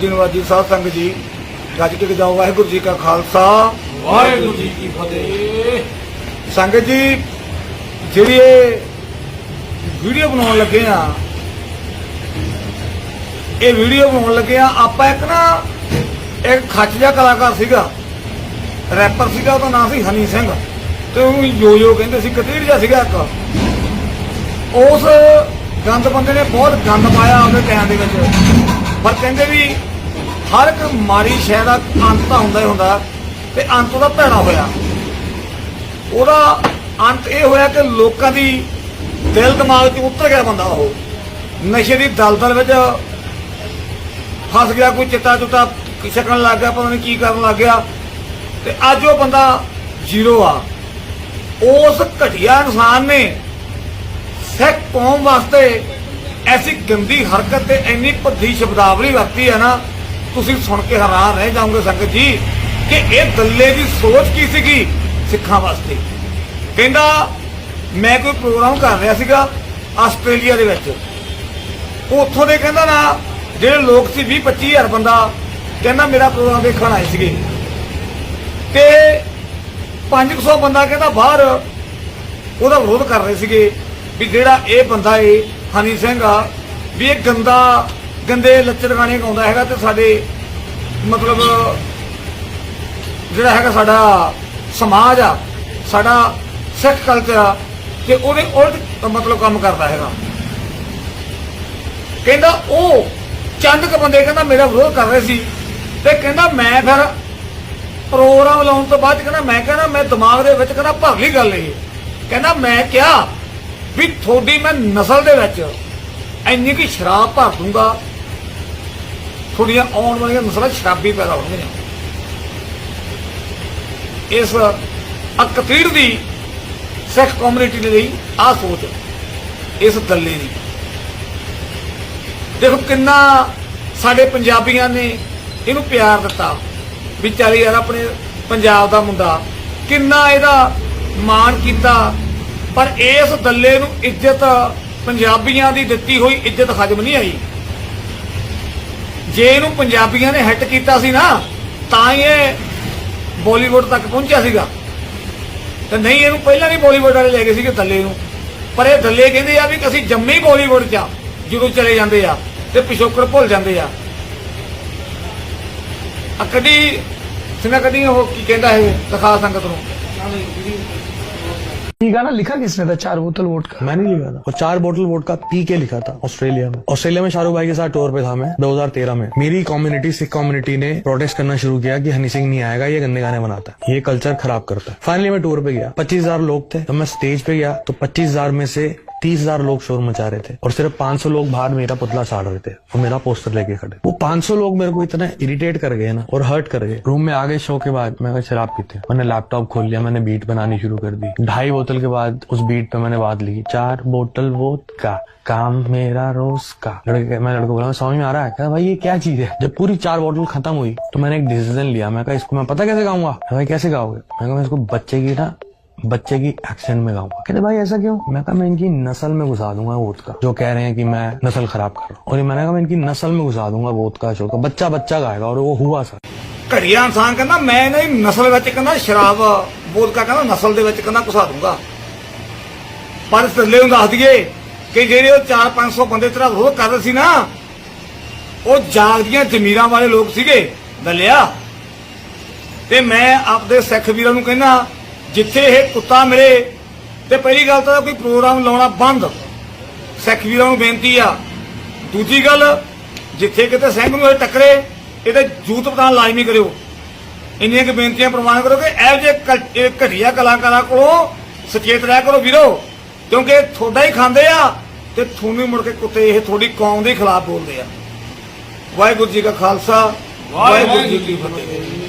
ਨਵਾਜੀ ਨਵਾਜੀ ਸਾਧ ਸੰਗਤ ਜੀ ਗੱਜ ਕੇ ਜਾਓ ਵਾਹਿਗੁਰੂ ਜੀ ਕਾ ਖਾਲਸਾ। ਵਾਹਿਗੁਰੂ ਜੀ ਕੀ ਫਤਿਹ। ਸੰਗਤ ਜੀ ਜਿਹੜੀ ਇਹ ਵੀਡੀਓ ਬਣਾਉਣ ਲੱਗੇ ਆ ਇਹ ਵੀਡੀਓ ਬਣਾਉਣ ਲੱਗੇ ਆ ਆਪਾਂ ਇੱਕ ਨਾ ਇੱਕ ਖੱਚ ਜਿਹਾ ਕਲਾਕਾਰ ਸੀਗਾ ਰੈਪਰ ਸੀਗਾ ਉਹਦਾ ਨਾਮ ਸੀ ਹਨੀ ਸਿੰਘ। ਤੇ ਉਹਨੂੰ ਯੋ ਯੋ ਕਹਿੰਦੇ ਸੀ ਕਤੀੜ ਜਿਹਾ ਸੀਗਾ ਇੱਕ। ਉਸ ਗੰਦ ਬੰਦੇ ਨੇ ਬਹੁਤ ਗੰਦ ਪਾਇਆ ਆਪਣੇ ਟਾਈਮ ਦੇ ਵਿੱਚ। ਪਰ ਕਹਿੰਦੇ ਵੀ ਹਰ ਇੱਕ ਮਾੜੀ ਸ਼ੈ ਦਾ ਅੰਤ ਤਾਂ ਹੁੰਦਾ ਹੀ ਹੁੰਦਾ ਤੇ ਅੰਤ ਉਹਦਾ ਭੈੜਾ ਹੋਇਆ। ਉਹਦਾ ਅੰਤ ਇਹ ਹੋਇਆ ਕਿ ਲੋਕਾਂ ਦੀ ਦਿਲ ਦਿਮਾਗ 'ਚ ਉਤਰ ਗਿਆ ਬੰਦਾ ਉਹ। ਨਸ਼ੇ ਦੀ ਦਲਦਲ ਵਿੱਚ ਫਸ ਗਿਆ, ਕੋਈ ਚਿੱਟਾ ਚੁੱਟਾ ਛਕਣ ਲੱਗ ਗਿਆ, ਪਤਾ ਨਹੀਂ ਕੀ ਕਰਨ ਲੱਗ ਗਿਆ ਤੇ ਅੱਜ ਉਹ ਬੰਦਾ ਜ਼ੀਰੋ ਆ। ਉਸ ਘਟੀਆ ਇਨਸਾਨ ਨੇ ਸਿੱਖ ਕੌਮ ਵਾਸਤੇ ਐਸੀ ਗੰਦੀ ਹਰਕਤ ਤੇ ਇੰਨੀ ਭੱਦੀ ਸ਼ਬਦਾਵਲੀ ਵਰਤੀ ਹੈ ਨਾ ਤੁਸੀਂ ਸੁਣ ਕੇ ਹੈਰਾਨ ਰਹਿ ਜਾਓਗੇ ਸੰਗਤ ਜੀ, ਕਿ ਇਹ ਦੱਲੇ ਦੀ ਸੋਚ ਕੀ ਸੀਗੀ ਸਿੱਖਾਂ ਵਾਸਤੇ? ਕਹਿੰਦਾ, ਮੈਂ ਕੋਈ ਪ੍ਰੋਗਰਾਮ ਕਰ ਰਿਹਾ ਸੀਗਾ ਆਸਟ੍ਰੇਲੀਆ ਦੇ ਵਿੱਚ। ਉੱਥੋਂ ਦੇ ਕਹਿੰਦਾ ਨਾ, ਜਿਹੜੇ ਲੋਕ ਸੀ 20 25000 ਬੰਦਾ, ਕਹਿੰਦਾ ਮੇਰਾ ਪ੍ਰੋਗਰਾਮ ਦੇਖਣ ਆਏ ਸੀਗੇ। ਤੇ 500 ਬੰਦਾ ਕਹਿੰਦਾ ਬਾਹਰ, ਉਹਦਾ ਵਿਰੋਧ ਕਰ ਰਹੇ ਸੀਗੇ ਵੀ ਜਿਹੜਾ ਇਹ ਬੰਦਾ ਏ, ਹਨੀ ਸਿੰਘ ਆ, ਵੀ ਇਹ ਗੰਦਾ ਗੰਦੇ ਲੱਚਰ ਗਾਣੇ ਗਾਉਂਦਾ ਹੈਗਾ ਤੇ ਸਾਡੇ ਮਤਲਬ ਜਿਹੜਾ ਹੈਗਾ ਸਾਡਾ ਸਮਾਜ ਆ, ਸਾਡਾ ਸਿੱਖ ਕਲਚਰ ਆ ਤੇ ਉਹਦੇ ਉਲਟ ਮਤਲਬ ਕੰਮ ਕਰਦਾ ਹੈਗਾ। ਕਹਿੰਦਾ ਉਹ ਚੰਦ ਕ ਬੰਦੇ ਕਹਿੰਦਾ ਮੇਰਾ ਵਿਰੋਧ ਕਰ ਰਹੇ ਸੀ ਤੇ ਕਹਿੰਦਾ ਮੈਂ ਫਿਰ ਪ੍ਰੋਗਰਾਮ ਲਾਉਣ ਤੋਂ ਬਾਅਦ ਕਹਿੰਦਾ ਮੈਂ ਕਹਿੰਦਾ ਮੈਂ ਦਿਮਾਗ ਦੇ ਵਿੱਚ ਕਹਿੰਦਾ ਭਰਲੀ ਲਈ ਗੱਲ ਇਹ। ਕਹਿੰਦਾ ਮੈਂ ਕਿਹਾ ਵੀ ਤੁਹਾਡੀ ਮੈਂ ਨਸਲ ਦੇ ਵਿੱਚ ਇੰਨੀ ਕੀ ਸ਼ਰਾਬ ਭਰ ਦੂੰਗਾ ਤੁਹਾਡੀਆਂ ਆਉਣ ਵਾਲੀਆਂ ਨਸਲਾਂ ਸ਼ਰਾਬੀ ਪੈਦਾ ਹੋਣਗੀਆਂ ਇਸ ਅਕਤੀਰ ਦੀ ਸਿੱਖ ਕਮਿਊਨਿਟੀ ਦੇ ਲਈ ਆ ਸੋਚ, ਇਸ ਦੱਲੇ ਦੀ। ਦੇਖੋ ਕਿੰਨਾ ਸਾਡੇ ਪੰਜਾਬੀਆਂ ਨੇ ਇਹਨੂੰ ਪਿਆਰ ਦਿੱਤਾ ਵੀ ਚੱਲ ਯਾਰ ਆਪਣੇ ਪੰਜਾਬ ਦਾ ਮੁੰਡਾ, ਕਿੰਨਾ ਇਹਦਾ ਮਾਣ ਕੀਤਾ, ਪਰ ਇਸ ਦੱਲੇ ਨੂੰ ਇੱਜ਼ਤ ਪੰਜਾਬੀਆਂ ਦੀ ਦਿੱਤੀ ਹੋਈ ਇੱਜ਼ਤ ਹਜਮ ਨਹੀਂ ਆਈ। ਜੇ ਇਹਨੂੰ ਪੰਜਾਬੀਆਂ ਨੇ ਹਿੱਟ ਕੀਤਾ ਸੀ ਨਾ, ਤਾਂ ਇਹ ਬਾਲੀਵੁੱਡ ਤੱਕ ਪਹੁੰਚਿਆ ਸੀਗਾ। ਤੇ ਨਹੀਂ, ਇਹਨੂੰ ਪਹਿਲਾਂ ਨਹੀਂ ਬਾਲੀਵੁੱਡ ਵਾਲੇ ਲੈ ਗਏ ਸੀਗੇ ਦੱਲੇ ਨੂੰ। ਪਰ ਇਹ ਦੱਲੇ ਕਹਿੰਦੇ ਆ ਵੀ ਅਸੀਂ ਜੰਮੇ ਹੀ ਬਾਲੀਵੁੱਡ 'ਚ ਜਦੋਂ ਚਲੇ ਜਾਂਦੇ ਆ ਤੇ ਪਿਛੋਕੜ ਭੁੱਲ ਜਾਂਦੇ ਆ। ਆ ਕਦੀ ਸਿਨਾ ਕਦੀ ਉਹ, ਕੀ ਕਹਿੰਦਾ ਹੈ ਦਿਖਾ ਸੰਗਤ ਨੂੰ? ये गाना लिखा किसने था? चार बोतल वोट का। मैंने लिखा था। और चार बोतल वोट का पी के लिखा था, ऑस्ट्रेलिया में। ऑस्ट्रेलिया में शाहरुख भाई के साथ टूर पे था मैं 2013 में। मेरी कम्युनिटी सिख कम्युनिटी ने प्रोटेस्ट करना शुरू किया कि हनी सिंह नहीं आएगा, ये गंदे गाने बनाता है। ये कल्चर खराब करता है। फाइनली मैं टूर पे गया। पच्चीस लोग थे। जब मैं स्टेज पे गया तो पच्चीस में से तीस हज़ार लोग शोर मचा रहे थे और सिर्फ़ 500 लोग बाहर मेरा पुतला साड़ रहे थे और मेरा पोस्टर लेके खड़े। वो 500 लोग मेरे को इतना इरिटेट कर गए ना और हर्ट कर गए। रूम में आ गए शो के बाद मैं शराब पीते मैंने लैपटॉप खोल लिया, मैंने बीट बनानी शुरू कर दी। ढाई बोतल के बाद उस बीट पे मैंने बात ली चार बोतल वोट का काम मेरा रोज का। लड़के मैं लड़को बोला समझ में आ रहा है? कहता भाई, ये क्या चीज़ है? जब पूरी चार बोतल खत्म हुई तो मैंने एक डिसीज़न लिया। मैं कहा, इसको मैं पता कैसे गाऊँगा? भाई कैसे गाओगे? मैं कहा, मैं इसको बच्चे की ना बच्चे की एक्सेंट में गाऊंगा कहते भाई ऐसा क्यों मैं कहा मैं इनकी नस्ल में घुसा दूंगा वोट का जो कह रहे हैं कि मैं नस्ल खराब कर रहा हूँ और ये मैंने कहा मैं इनकी नस्ल में घुसा दूंगा वोट का शो का बच्चा बच्चा गाएगा और वो हुआ सर ਘੜੀਆ ਇਨਸਾਨ ਕਹਿੰਦਾ ਮੈਂ ਨਹੀਂ ਨਸਲ ਵਿੱਚ ਕਹਿੰਦਾ ਸ਼ਰਾਬ ਬੋਦਕਾ ਕਹਿੰਦਾ ਨਸਲ ਦੇ ਵਿੱਚ ਕਹਿੰਦਾ ਘੁਸਾ ਦੂੰਗਾ ਪਰ ਥੱਲੇ ਨੂੰ ਦੱਸ ਦਈਏ ਕਿ ਜਿਹੜੇ ਉਹ 4-500 ਬੰਦੇ ਤੇਰਾ ਵਿਰੋਧ ਕਰ ਰਹੇ ਸੀ ਨਾ ਉਹ ਜਾਗਦੀਆਂ ਜ਼ਮੀਰਾਂ ਵਾਲੇ ਲੋਕ ਸੀਗੇ ਦੱਲਿਆ ਤੇ ਮੈਂ ਆਪਦੇ ਸਿੱਖ ਵੀਰਾਂ ਨੂੰ ਕਹਿੰਦਾ ਜਿੱਥੇ ਇਹ ਕੁੱਤਾ ਮਿਲੇ ਤੇ ਪਹਿਲੀ ਗੱਲ ਤਾਂ ਕੋਈ ਪ੍ਰੋਗਰਾਮ ਲਾਉਣਾ ਬੰਦ। ਸਿੱਖ ਵੀਰਾਂ ਨੂੰ ਬੇਨਤੀ ਆ। ਦੂਜੀ ਗੱਲ ਜਿੱਥੇ ਕਿਤੇ ਸਿੰਘ ਨੂੰ ਇਹ ਟੱਕਰੇ ਇਹਦੇ ਜੂਤ ਪਤਾਨ ਲਾਜ਼ਮੀ ਕਰਿਓ। ਇੰਨੀਆਂ ਕਿ ਬੇਨਤੀਆਂ ਪ੍ਰਵਾਨ ਕਰੋ ਕਿ ਇਹੋ ਇਹ ਘਟੀਆ ਕਲਾਕਾਰਾਂ ਕੋਲੋਂ ਸੁਚੇਤ ਰਹਿ ਕਰੋ ਵੀਰੋ ਕਿਉਂਕਿ ਤੁਹਾਡਾ ਹੀ ਖਾਂਦੇ ਆ ਤੇ ਤੁਹਾਨੂੰ ਮੁੜ ਕੇ ਕੁੱਤੇ ਇਹ ਤੁਹਾਡੀ ਕੌਮ ਦੇ ਖਿਲਾਫ ਬੋਲਦੇ ਆ। ਵਾਹਿਗੁਰੂ ਜੀ ਕਾ ਖਾਲਸਾ ਵਾਹਿਗੁਰੂ ਜੀ ਕੀ ਫਤਿਹ।